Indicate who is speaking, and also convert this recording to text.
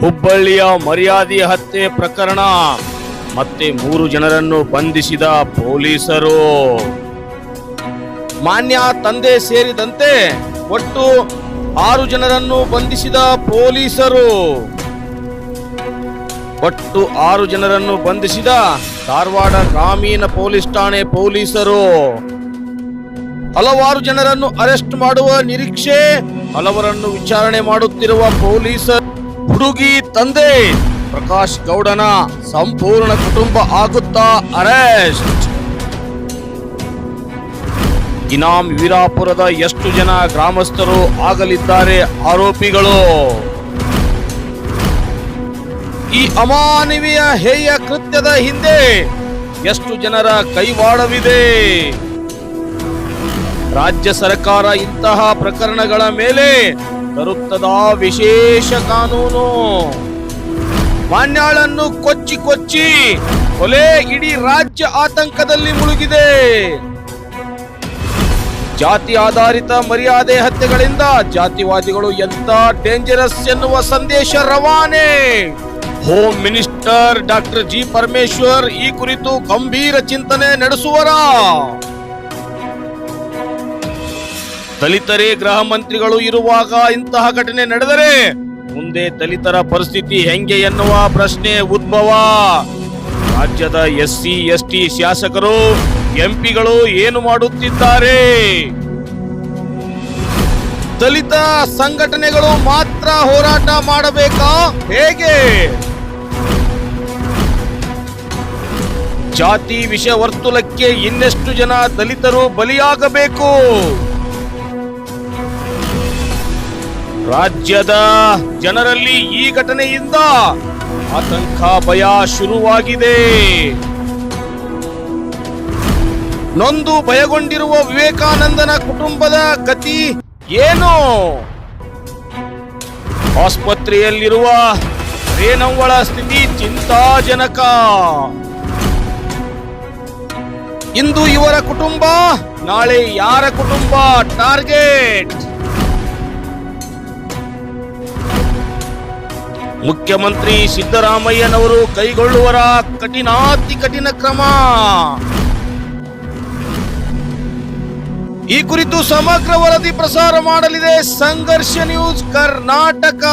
Speaker 1: ಹುಬ್ಬಳ್ಳಿಯ ಮರ್ಯಾದೆ ಹತ್ಯೆ ಪ್ರಕರಣ. ಮತ್ತೆ ಮೂರು ಜನರನ್ನು ಬಂಧಿಸಿದ ಪೊಲೀಸರು. ಮಾನ್ಯ ತಂದೆ ಸೇರಿದಂತೆ ಒಟ್ಟು ಆರು ಜನರನ್ನು ಬಂಧಿಸಿದ ಪೊಲೀಸರು. ಒಟ್ಟು ಆರು ಜನರನ್ನು ಬಂಧಿಸಿದ ಧಾರವಾಡ ಗ್ರಾಮೀಣ ಪೊಲೀಸ್ ಠಾಣೆ ಪೊಲೀಸರು. ಹಲವಾರು ಜನರನ್ನು ಅರೆಸ್ಟ್ ಮಾಡುವ ನಿರೀಕ್ಷೆ, ಹಲವರನ್ನು ವಿಚಾರಣೆ ಮಾಡುತ್ತಿರುವ ಪೊಲೀಸರು. ಹುಡುಗಿ ತಂದೆ. ಪ್ರಕಾಶ್ ಗೌಡನ ಸಂಪೂರ್ಣ ಕುಟುಂಬ ಆಗುತ್ತಾ ಅರೆಸ್ಟ್. ಇನಾಮ್ ವೀರಾಪುರದ ಎಷ್ಟು ಜನ ಗ್ರಾಮಸ್ಥರು ಆಗಲಿದ್ದಾರೆ ಆರೋಪಿಗಳು? ಈ ಅಮಾನವೀಯ ಹೇಯ ಕೃತ್ಯದ ಹಿಂದೆ ಎಷ್ಟು ಜನರ ಕೈವಾಡವಿದೆ? ರಾಜ್ಯ ಸರ್ಕಾರ ಇಂತಹ ಪ್ರಕರಣಗಳ ಮೇಲೆ ತರುತ್ತದ ವಿಶೇಷ ಕಾನೂನು? ಮಾನ್ಯಾಳನ್ನು ಕೊಚ್ಚಿ ಕೊಚ್ಚಿ ಕೊಲೆ ಇಡೀ ರಾಜ್ಯ ಆತಂಕದಲ್ಲಿ ಮುಳುಗಿದೆ. ಜಾತಿ ಆಧಾರಿತ ಮರ್ಯಾದೆ ಹತ್ಯೆಗಳಿಂದ ಜಾತಿವಾದಿಗಳು ಎಂತ ಡೇಂಜರಸ್ ಎನ್ನುವ ಸಂದೇಶ ರವಾನೆ? Home minister doctor G Parameshwar ಈ ಕುರಿತು ಗಂಭೀರ ಚಿಂತನೆ ನಡೆಸುವರ? ದಲಿತರೇ ಗೃಹ ಮಂತ್ರಿಗಳು ಇರುವಾಗ ಇಂತಹ ಘಟನೆ ನಡೆದರೆ ಮುಂದೆ ದಲಿತರ ಪರಿಸ್ಥಿತಿ ಹೆಂಗೆ ಎನ್ನುವ ಪ್ರಶ್ನೆ ಉದ್ಭವ. ರಾಜ್ಯದ ಎಸ್ಸಿ, ಎಸ್ಟಿ ಶಾಸಕರು, ಎಂಪಿಗಳು ಏನು ಮಾಡುತ್ತಿದ್ದಾರೆ? ದಲಿತ ಸಂಘಟನೆಗಳು ಮಾತ್ರ ಹೋರಾಟ ಮಾಡಬೇಕಾ? ಹೇಗೆ? ಜಾತಿ ವಿಷ ವರ್ತುಲಕ್ಕೆ ಇನ್ನೆಷ್ಟು ಜನ ದಲಿತರು ಬಲಿಯಾಗಬೇಕು? ರಾಜ್ಯದ ಜನರಲ್ಲಿ ಈ ಘಟನೆಯಿಂದ ಆತಂಕ ಭಯ ಶುರುವಾಗಿದೆ. ನೊಂದು ಭಯಗೊಂಡಿರುವ ವಿವೇಕಾನಂದನ ಕುಟುಂಬದ ಗತಿ ಏನು? ಆಸ್ಪತ್ರೆಯಲ್ಲಿರುವ ರೇನವ್ವಳ ಸ್ಥಿತಿ ಚಿಂತಾಜನಕ. ಇಂದು ಇವರ ಕುಟುಂಬ, ನಾಳೆ ಯಾರ ಕುಟುಂಬ? ಟಾರ್ಗೆಟ್. ಮುಖ್ಯಮಂತ್ರಿ ಸಿದ್ದರಾಮಯ್ಯನವರು ಕೈಗೊಳ್ಳುವರ ಕಠಿಣಾತಿ ಕಠಿಣ ಕ್ರಮ. ಈ ಕುರಿತು ಸಮಗ್ರ ವರದಿ ಪ್ರಸಾರ ಮಾಡಲಿದೆ ಸಂಘರ್ಷ ನ್ಯೂಸ್ ಕರ್ನಾಟಕ.